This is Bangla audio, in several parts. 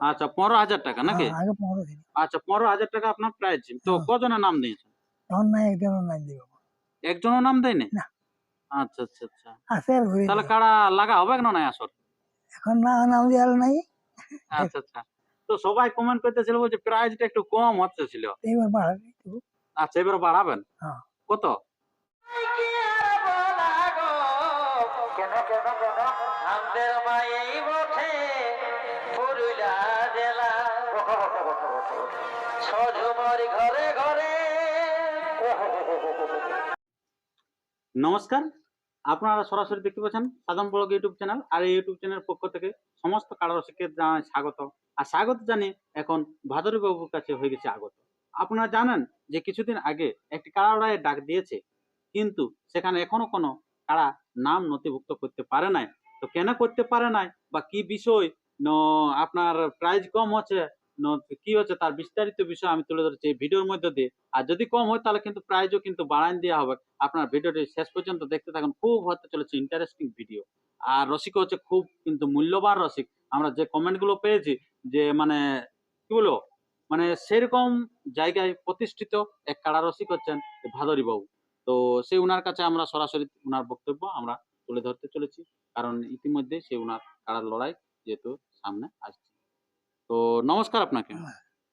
আচ্ছা পনেরো হাজার টাকা নাকি? হ্যাঁ, আগে পনেরো ছিল। আচ্ছা পনেরো হাজার টাকা আপনার প্রাইজ তো হ্যাঁ। কজনের নাম দিয়েছেন? তখন দিব। একজনও নাম দেয়নি? না। আচ্ছা আচ্ছা আচ্ছা। আর ঘুরে তাহলে। কাড়া লাগা হবে না নাই আসর এখন না নাম দেওয়াল নাই। আচ্ছা আচ্ছা। তো সবাই কমেন্ট করতেছিল যে প্রাইজটা একটু কম হচ্ছে ছিল। এইবার বাড়াবে আচ্ছা এবার বাড়াবেন? হ্যাঁ। কত? আমাদের বটে পুরুলা জেলা। ঘরে ঘরে। নমস্কার, আপনারা সরাসরি দেখতে পাচ্ছেন সাধারণ ব্লগ ইউটিউব চ্যানেল আর এই ইউটিউব চ্যানেলের পক্ষ থেকে সমস্ত কারারসিককে জানাই স্বাগত। আর স্বাগত জানিয়ে এখন ভাদরী বাবুর কাছে হয়ে গেছে আগত। আপনারা জানেন যে কিছুদিন আগে একটি কারাড়ায় ডাক দিয়েছে, কিন্তু সেখানে এখনও কোনো কারা নাম নথিভুক্ত করতে পারে নাই। তো কেন করতে পারে নাই? বা কি বিষয়? আপনার প্রাইজ কম হচ্ছে। কি হচ্ছে? তার বিস্তারিত বিষয় আমি তুলে ধরেছি এই ভিডিওর মধ্যে দিয়ে। আর যদি কম হয়, তাহলে কিন্তু প্রাইজও কিন্তু বাড়ান দেওয়া হবে। আপনার ভিডিওটি শেষ পর্যন্ত দেখতে থাকুন। খুব হতে চলেছে ইন্টারেস্টিং ভিডিও আর রসিক হচ্ছে খুব কিন্তু মূল্যবান রসিক। আমরা যে কমেন্টগুলো পেয়েছি, যে মানে কি বলব? মানে সেরকম জায়গায় প্রতিষ্ঠিত এক কাড়া রসিক হচ্ছেন ভাদরী বাবু তো সেই উনার কাছে আমরা সরাসরি উনার বক্তব্য আমরা তুলে ধরতে চলেছি। কারণ ইতিমধ্যে সে উনার কারার লড়াই যেহেতু সামনে আসছে। তো নমস্কার আপনাকে।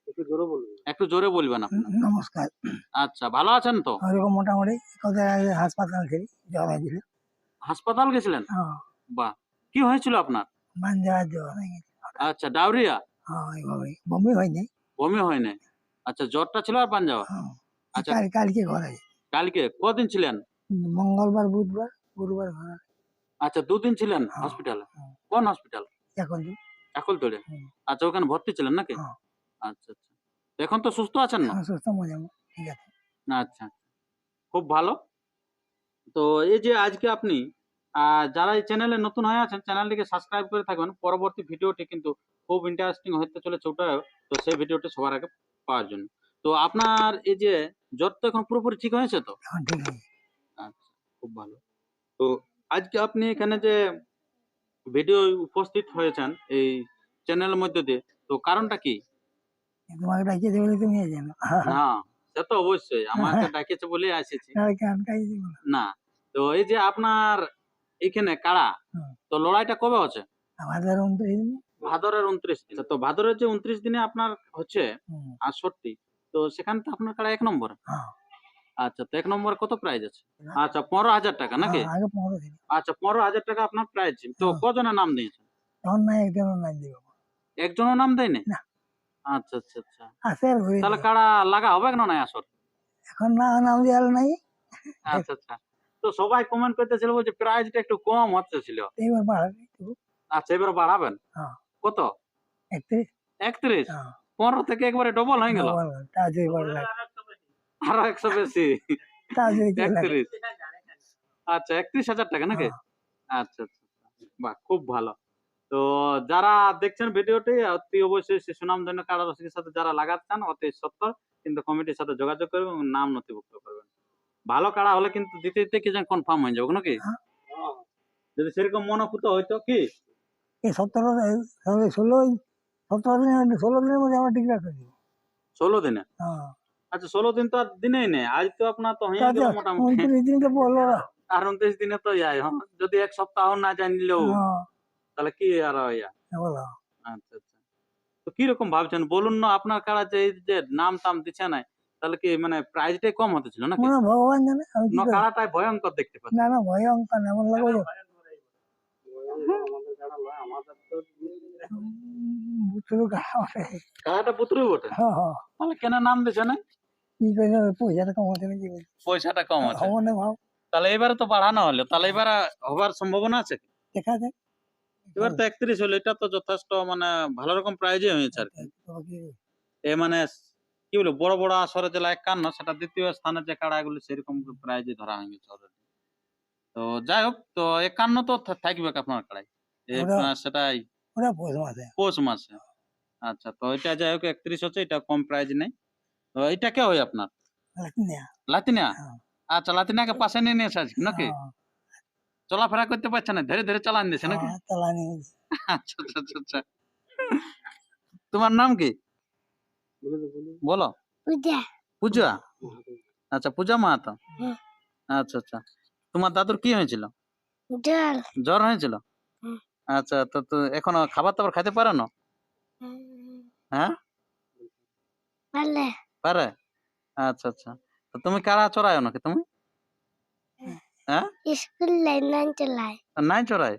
একটু জোরে বলবেন। একটু জোরে বলবেন আপনি। নমস্কার। আচ্ছা ভালো আছেন তো? ওইরকম মোটামুটি কোথায় হাসপাতাল জ্বর হয়েছিল। হাসপাতাল গেছিলেন? হ্যাঁ বাহ কি হয়েছিল আপনার? জ্বর আচ্ছা ডায়রিয়া হ্যাঁ বমি হয়নি। বমি হয়নি। আচ্ছা জ্বরটা ছিল আর পাঞ্জাব? হ্যাঁ। আচ্ছা। কাল কালকে ঘরে কালকে? কদিন ছিলেন? মঙ্গলবার বুধবার গুরুবার ঘরে। আচ্ছা দুদিন ছিলেন হ্যাঁ। হসপিটালে? হ্যাঁ। কোন হসপিটাল? এখন এখন তোলে আচ্ছা ওখানে ভর্তি ছিলেন নাকি? হ্যাঁ। আচ্ছা আচ্ছা। এখন তো সুস্থ আছেন না? সুস্থ মজা ঠিক আছে। আচ্ছা খুব ভালো। তো এই যে আজকে আপনি যারা এই চ্যানেলে নতুন হয়ে আছেন চ্যানেলটিকে সাবস্ক্রাইব করে থাকবেন। পরবর্তী ভিডিওটি কিন্তু খুব ইন্টারেস্টিং হতে চলেছে ওটা তো সেই ভিডিওটি সবার আগে পাওয়ার জন্য। তো আপনার এই যে জ্বর তো এখন পুরোপুরি ঠিক হয়েছে তো? আচ্ছা খুব ভালো। তো আজকে আপনি এখানে যে ভিডিও উপস্থিত হয়েছেন এই চ্যানেলের মধ্যে দিয়ে তো কারণটা কি? তোমাকে ডাকিয়ে দেবে বলে তুমি জানো না সে তো অবশ্যই আমাকে ডাকেছে বলে দেবো না তো এই যে আপনার এখানে কাড়া তো লড়াইটা কবে হচ্ছে? আমাদের উনত্রিশ দিন। ভাদরের উনত্রিশ দিন। তো ভাদরের যে উনত্রিশ দিনে আপনার হচ্ছে আর আটষট্টি তো সেখানে তো আপনার কাড়া এক নম্বর। হ্যাঁ। আচ্ছা তো এক নম্বর কত প্রাইজ আছে? আচ্ছা পনেরো হাজার টাকা নাকি? হ্যাঁ, পনেরো আচ্ছা পনেরো হাজার টাকা আপনার প্রাইজ তো হ্যাঁ। কজনের নাম দিয়েছে তখন নাই একজন নাই দিব। একজনও নাম দেয়নি না। আচ্ছা আচ্ছা আচ্ছা। তাহলে। কাড়া লাগা হবে না নাই আসর এখন না নাম দেওয়াল নাই। আচ্ছা আচ্ছা। তো সবাই কমেন্ট করতেছিল যে প্রাইজটা একটু কম হচ্ছে ছিল। এইবার বাড়াবে আচ্ছা এবার বাড়াবেন? হ্যাঁ। কত? একত্রিশ। একত্রিশ? হ্যাঁ। পনেরো থেকে একবারে ডবল হয়ে গেল। আরও একশো বেশি। একত্রিশ। আচ্ছা একত্রিশ হাজার টাকা নাকি? হ্যাঁ। আচ্ছা আচ্ছা আচ্ছা। বাহ খুব ভালো। তো যারা দেখছেন ভিডিওটি অতি অবশ্যই শিশু নাম ধন্য কারা রসিকের সাথে যারা লাগাতে চান অতি সত্তর কিন্তু কমিটির সাথে যোগাযোগ করবেন এবং নাম নথিভুক্ত করবেন। ভালো কাড়া হলে কিন্তু দিতে দিতে কি যেন কনফার্ম হয়ে যাবে নাকি? হ্যাঁ। যদি সেরকম মনোভূত হইতো কি? সতেরো ষোলো সতেরো দিনের ষোলো দিনের মধ্যে আমরা করে দিব ষোলো দিনে? হ্যাঁ। আচ্ছা ষোলো দিন তো আর দিনেই নেই। আজ তো আপনার তো হয়ে গেল মোটামুটি। উনত্রিশ দিন তো বলল আর উনত্রিশ দিনে তো যাই হ্যাঁ যদি এক সপ্তাহ না জানলেও হ্যাঁ। তাহলে কি আর ইয়া? বলো। আচ্ছা আচ্ছা। তো কীরকম ভাবছেন? বলুন না আপনার কারা যে যে নাম টাম দিচ্ছে না তাহলে কি মানে প্রাইসটাই কম হতে ছিল নাকি? মনে ভগবান জানে না করি? কারাটাই ভয়ঙ্কর দেখতে পাচ্ছি। না না ভয়ঙ্কর এমন লাগবে যে বটে হ্যাঁ হ্যাঁ। তাহলে কেন নাম দিছে না? কি করে পয়সাটা কমাতে নাকি পয়সাটা কম আছে। মনে ভাব। তাহলে এবারে তো বাড়ানো হলো। তাহলে এবারে হবার সম্ভাবনা আছে? দেখা যাক। এবার তো একত্রিশ হলো এটা তো যথেষ্ট মানে ভালো রকম প্রাইজে হয়েছে আর কি। এ মানে কি বলব বড় বড় আসরে জেলা একান্ন সেটা দ্বিতীয় স্থানে যে কাড়া কাড়াগুলো সেরকম প্রাইজে ধরা হয়ে গেছে তো যাই হোক তো একান্ন তো থাকবে আপনার কাড়াই সেটাই। পয়সা মাসে। পৌষ মাসে। আচ্ছা তো এটা যাই হোক একত্রিশ হচ্ছে এটা কম প্রাইজ নেই। তো এটা কে হয় আপনার? লাতিনিয়া। লাতিনিয়া? হ্যাঁ। আচ্ছা লাতিনিয়াকে পাশে নিয়ে নিয়েছে আজকে নাকি? হ্যাঁ, চলাফেরা করতে পারছে না ধীরে ধীরে চালান দিয়েছে নাকি? হ্যাঁ। আচ্ছা আচ্ছা আচ্ছা আচ্ছা। তোমার নাম কি? বলো। পূজা। পূজা? আচ্ছা পূজা মাহাতো। আচ্ছা আচ্ছা। তোমার দাদুর কি হয়েছিল? জ্বর। হয়েছিল? আচ্ছা তো তো এখনও খাবার দাবার খাইতে পারো না? হ্যাঁ? পারলে। পারে? আচ্ছা আচ্ছা। তো তুমি কারা চড়ায় নাকি তুমি? স্কুল লাইন লাইন চলাই আর নাই চড়াই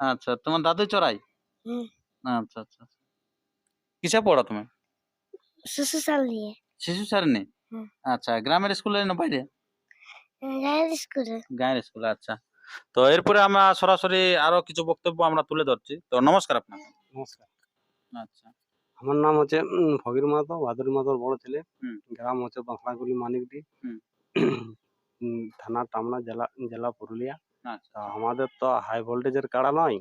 আচ্ছা তোমার দাদু চড়াই হুম। আচ্ছা আচ্ছা আচ্ছা। কিসে পড়ো তুমি? শুশু চালিয়ে। শিশু সারিনি হুম। আচ্ছা গ্রামের স্কুলে না বাইরে? গায়ের স্কুলে। গায়ের স্কুলে আচ্ছা। তো এরপরে আমরা সরাসরি আরও কিছু বক্তব্য আমরা তুলে ধরছি। তো নমস্কার আপনাকে। নমস্কার। আচ্ছা। আমার নাম হচ্ছে ফকির মাহাতো ভাদুরী মাহাতোর বড় ছেলে। গ্রাম হচ্ছে বাঁকড়াগুলি মানিকডি থানা টামনা জেলা জেলা পুরুলিয়া। আচ্ছা। আমাদের তো হাই ভোল্টেজের কাড়া নয়।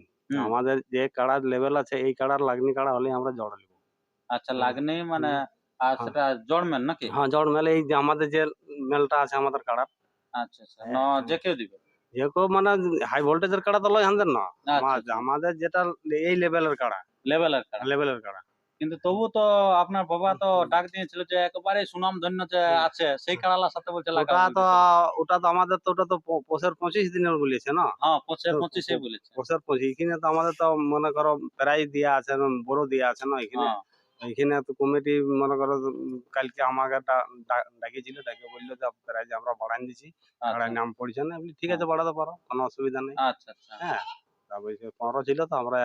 আমাদের যে কাড়ার লেভেল আছে এই কাড়ার লাগনি কাড়া হলে আমরা জড় নেব। আচ্ছা লাগনি মানে আর হ্যাঁ। সেটা জড়মেন নাকি? হ্যাঁ জড় মেলে এই যে আমাদের যে মেলটা আছে আমাদের কাড়ার। আচ্ছা আচ্ছা। হ্যাঁ, ন হ্যাঁ। যে কেউ দিবে। যে কেউ মানে হাই ভোল্টেজের কাড়া তো লয় আমাদের না। আমা-। আমাদের যেটা এই লেভেলের কাড়া। লেভেলের কাড়া। লেভেলের কাড়া। কিন্তু তবু তো আপনার বাবা তো ডাক দিয়েছিল যে একেবারে সুনাম ধন্য যে আছে সেই কাড়ালার সাথে বলছে ওটা তো ওটা তো আমাদের তো ওটা তো পঁচিশ দিনের বলেছে না? হ্যাঁ পঁচিশ পঁচিশে বলেছে। পঁচিশ এখানে তো আমাদের তো মনে করো প্রাইজ দেওয়া আছে বড় দেওয়া আছে না এখানে? হ্যাঁ। এখানে তো কমিটি মনে করো কালকে আমাকে ডাকিয়েছিল ডাকে বলল যে প্রাইজ আমরা বাড়াই দিছি আচ্ছা। নাম পড়ছে না? ঠিক আছে বাড়াতে পারো কোনো অসুবিধা নেই। আচ্ছা আচ্ছা। হ্যাঁ তারপরে পনেরো ছিল তো আমরা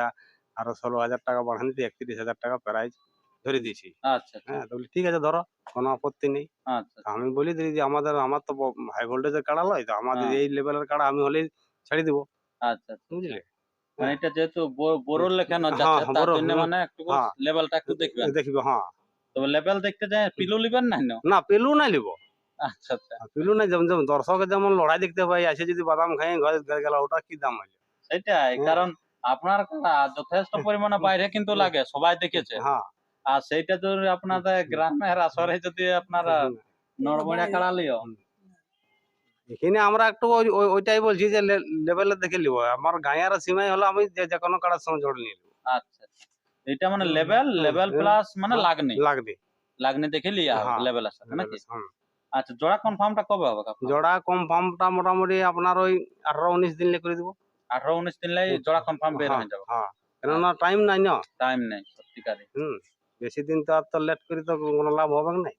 আরও ষোলো হাজার টাকা বাড়ান দিচ্ছি একত্রিশ হাজার টাকা প্রাইজ ধরে দিয়েছি। আচ্ছা আচ্ছা। হ্যাঁ তো বলি ঠিক আছে ধরো কোনো আপত্তি নেই। আচ্ছা আমি বলি দিদি যে আমাদের আমার তো হাই ভোল্টেজের কাড়া লয় তো আমাদের হ্যাঁ। এই লেভেলের কাড়া আমি হলেই ছেড়ে দিব। আচ্ছা আচ্ছা। বুঝলে? মানে এটা যেহেতু বড় লেখানো হ্যাঁ, যাচ্ছে হ্যাঁ, তার জন্য মানে একটু হ্যাঁ। লেভেলটা একটু দেখবেন। দেখবে হ্যাঁ। তবে লেভেল দেখতে যায় পিলো লিবেন না না না পেলু নাই লিব। আচ্ছা আচ্ছা। পেলু যেমন যেমন দর্শকের যেমন লড়াই দেখতে পাই আছে যদি বাদাম খাই ঘরে ঘরে গেল ওটা কি দাম আছে সেটাই কারণ আপনার যথেষ্ট পরিমাণে বাইরে কিন্তু লাগে সবাই দেখেছে। হ্যাঁ। আর সেইটা যদি আপনাদের গ্রামের আসরে যদি আপনারা নড়বড়িয়া কাড়া লিও। এখানে আমরা একটু ওই- ওই- ওইটাই বলছি যে লেভেলে দেখে লিব। আমার গাঁয়ের সীমাই হলো আমি যে যে কোনো কাড়ার সঙ্গে জড় নিয়ে আচ্ছা। এটা মানে লেভেল লেভেল প্লাস মানে লাগনি। লাগবে। লাগনি দেখে লিয়া হ্যাঁ। লেভেলের সাথে নাকি? আচ্ছা জোড়া কনফার্মটা কবে হবে জোড়া কম ফার্মটা মোটামুটি আপনার ওই আঠারো উনিশ দিন করে দিব। আঠারো উনিশ দিন লাই হুম। জোড়া কনফার্ম বের হ্যাঁ, হয়ে যাবে। হ্যাঁ। কেননা টাইম নাই না? টাইম নেই সত্যিকারে হুম বেশি দিন তো আর তো লেট করে তো কোনো লাভ হবে নাই।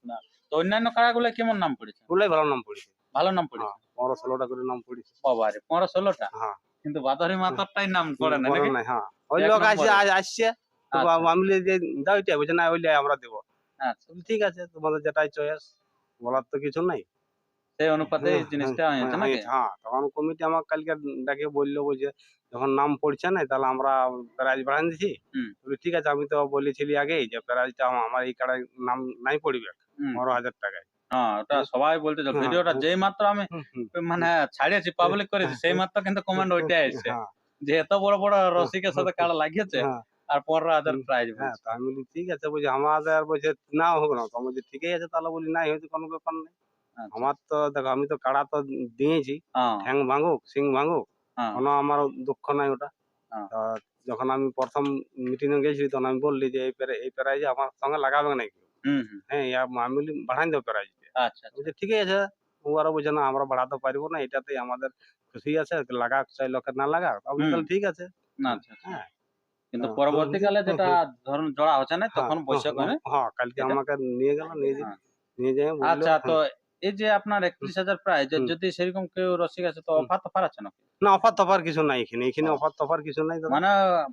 তো অন্যান্য কাড়াগুলো কেমন নাম পড়েছে? ওগুলাই ভালো নাম পড়েছে। ভালো নাম পড়েছে? হ্যাঁ পনেরো ষোলোটা করে নাম পড়েছে। বাবারে পনেরো ষোলোটা? হ্যাঁ। কিন্তু বাদরি মাতারটাই নাম করে না হ্যাঁ। ওই লোক আসছে আজ- আসছে আচ্ছা। আমি যে দাও এটা বলছে না ওইলে আমরা দেবো। বলি, ঠিক আছে তোমাদের যেটাই চয়েস বলার তো কিছু নাই। সেই অনুপাতে এই হ্যাঁ, জিনিসটা হ্যাঁ, হয়েছে হ্যাঁ, নাকি? হ্যাঁ তখন কমিটি আমাকে কালকে ডাকে বলল বলছে যখন নাম পড়ছে না তাহলে আমরা প্রাইজ বাড়ান দিছি। ঠিক আছে আমি তো বলেছিলি আগেই যে প্রাইজটা আমার এই কাড়ায় নাম নাই পড়বে। পনেরো হাজার টাকায়। হ্যাঁ ওটা সবাই বলতে ভিডিওটা। যেই মাত্র আমি মানে ছাড়িয়েছি পাবলিক করেছি সেই মাত্র কিন্তু কমেন্ট ওইটাই যে এত বড় বড় রসিকের সাথে কাড়া লাগিয়েছে আর পনেরো হাজার হুম, প্রাইজ হ্যাঁ আমি বলি ঠিক আছে বলছি আমাদের বলছে না হোক না তো বলছি ঠিকই আছে তাহলে বলি নাই হয়তো কোনো ব্যাপার নেই। আমার তো দেখো আমি তো কাড়া তো দিয়েছি। হ্যাঁ। ঠ্যাং ভাঙুক সিং ভাঙুক হ্যাঁ। কোনো আমার দুঃখ নাই ওটা। হ্যাঁ। যখন আমি প্রথম মিটিং এ গেছি তখন আমি বললি যে এই এই প্রাইজে আমার সঙ্গে লাগাবে হুম হ্যাঁ ইয়া আমি বলি বাড়াই দেবো আচ্ছা আচ্ছা। ঠিক আছে। ও আরও না আমরা বাড়াতে পারব না এটাতেই আমাদের খুশি আছে লাগাক চাই লোকে না লাগাক। আমি তাহলে ঠিক আছে। আচ্ছা আচ্ছা। হ্যাঁ। কিন্তু। পরবর্তীকালে যেটা ধরুন জড়া হচ্ছে না তখন বৈশাখ হ্যাঁ, কালকে আমাকে নিয়ে গেল নিয়ে। নিয়ে যাই আচ্ছা তো। এই যে আপনার একত্রিশ হাজার প্রায় যদি সেরকম কেউ রসিক আছে তো অফার তফার আছে না না অফার তফার কিছু নাই এখানে। এখানে হ্যাঁ। অফার তফার কিছু নাই। মানে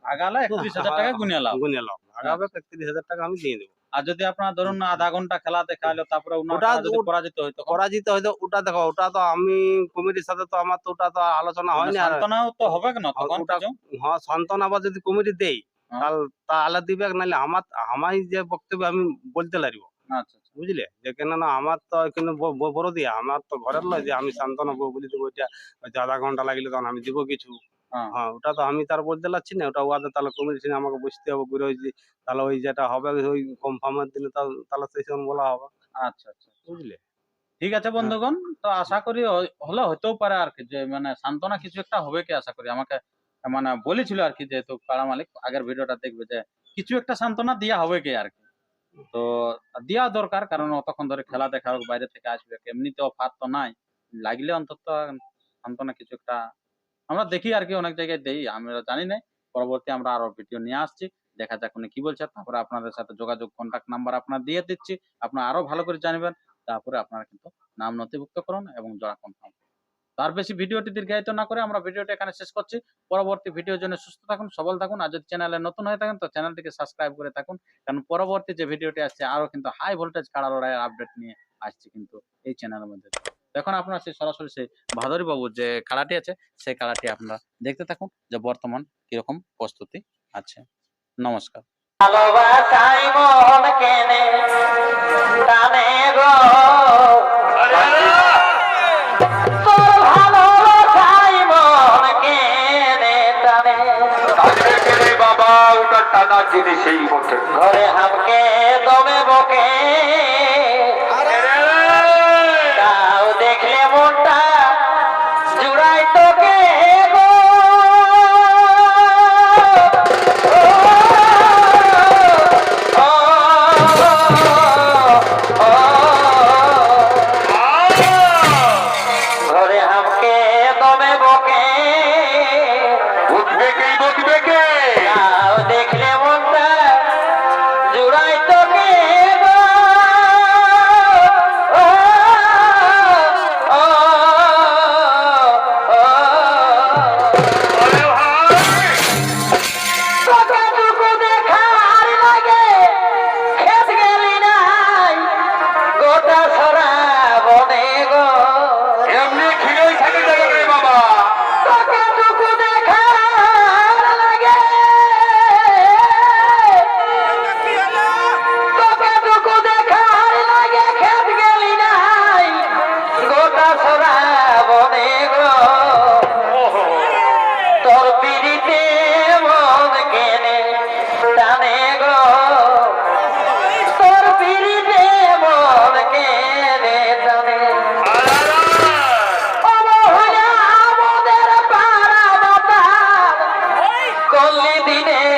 ভাগালে একত্রিশ হাজার টাকা গুনিয়ে গুনে লাভ। আগাবে একত্রিশ হাজার টাকা আমি দিয়ে দেবো। আর যদি আপনার ধরুন আধা ঘণ্টা খেলা দেখাল তারপরে ওটা- যদি পরাজিত হয় তখন? পরাজিত হয়তো ওটা দেখো ওটা তো আমি কমিটির সাথে তো আমার তো ওটা তো আলোচনা মানে হয়নি আর সান্ত্বনাও তো হবে না তখন হ্যাঁ সন্তান আবার যদি কমিটি দেই হ্যাঁ। তাহলে দিবে নাহলে আমার আমার যে বক্তব্য আমি বলতে লাগবো। আচ্ছা আচ্ছা। বুঝলে? যে কেন না আমার তো ব- বড় দিয়া আমার তো ঘরের লয় যে আমি সান্ত্বনা বলে বলে দেবো এটা হয়তো আধা ঘণ্টা লাগলে তখন আমি দিব কিছু। হ্যাঁ। হ্যাঁ ওটা তো আমি তার বলতে পারছি না ওটা ওয়াদে তাহলে কমিটি আমাকে বুঝতে হবে ঘুরে ওই যে তাহলে ওই যেটা হবে ওই কনফার্মের দিনে তাহলে- সেই সময় বলা হবে। আচ্ছা আচ্ছা বুঝলে? ঠিক আছে বন্ধুগণ তো আশা করি হয়- হলে হতেও পারে আর কি যে মানে সান্ত্বনা কিছু একটা হবে কি আশা করি? আমাকে মানে বলেছিল আর কি যেহেতু পাড়া মালিক আগের ভিডিওটা দেখবে যে কিছু একটা সান্ত্বনা দেওয়া হবে কি আর কি। তো দেওয়া দরকার, কারণ অতক্ষণ ধরে খেলা দেখা হোক, বাইরে থেকে আসবে এমনিতে অফার তো নাই। লাগলে অন্তত সান্ত্বনা কিছু একটা আমরা দেখি আর কি, অনেক জায়গায় দেই, আমরা জানি না পরবর্তী আমরা আরও ভিডিও নিয়ে আসছি, দেখা যাক উনি কি বলছে। তারপরে আপনাদের সাথে যোগাযোগ কন্ট্যাক্ট নাম্বার আপনার দিয়ে দিচ্ছি। আপনারা আরও ভালো করে জানবেন, তারপরে আপনারা কিন্তু নাম নথিভুক্ত করুন এবং জোড়া কনফার্ম তার বেশি ভিডিওটি দীর্ঘায়িত না করে আমরা ভিডিওটা এখানে শেষ করছি। পরবর্তী ভিডিওর জন্য সুস্থ থাকুন, সবল থাকুন। আর যদি চ্যানেলে নতুন হয়ে থাকেন, তো চ্যানেলটিকে সাবস্ক্রাইব করে থাকুন। কারণ পরবর্তী যে ভিডিওটি আসছে, আরও কিন্তু হাই ভোল্টেজ কাড়া লড়াইয়ের আপডেট নিয়ে আসছে কিন্তু এই চ্যানেলের মধ্যে। এখন আপনারা সেই সরাসরি সেই ভাদরী বাবু যে কাড়াটি আছে, সেই কাড়াটি আপনারা দেখতে থাকুন যে বর্তমান কীরকম প্রস্তুতি আছে। নমস্কার। ভালোবাসাই মন কেনে গো। বাবা সেই পথে ঘরে হামকে দমে বকে চলে দিনে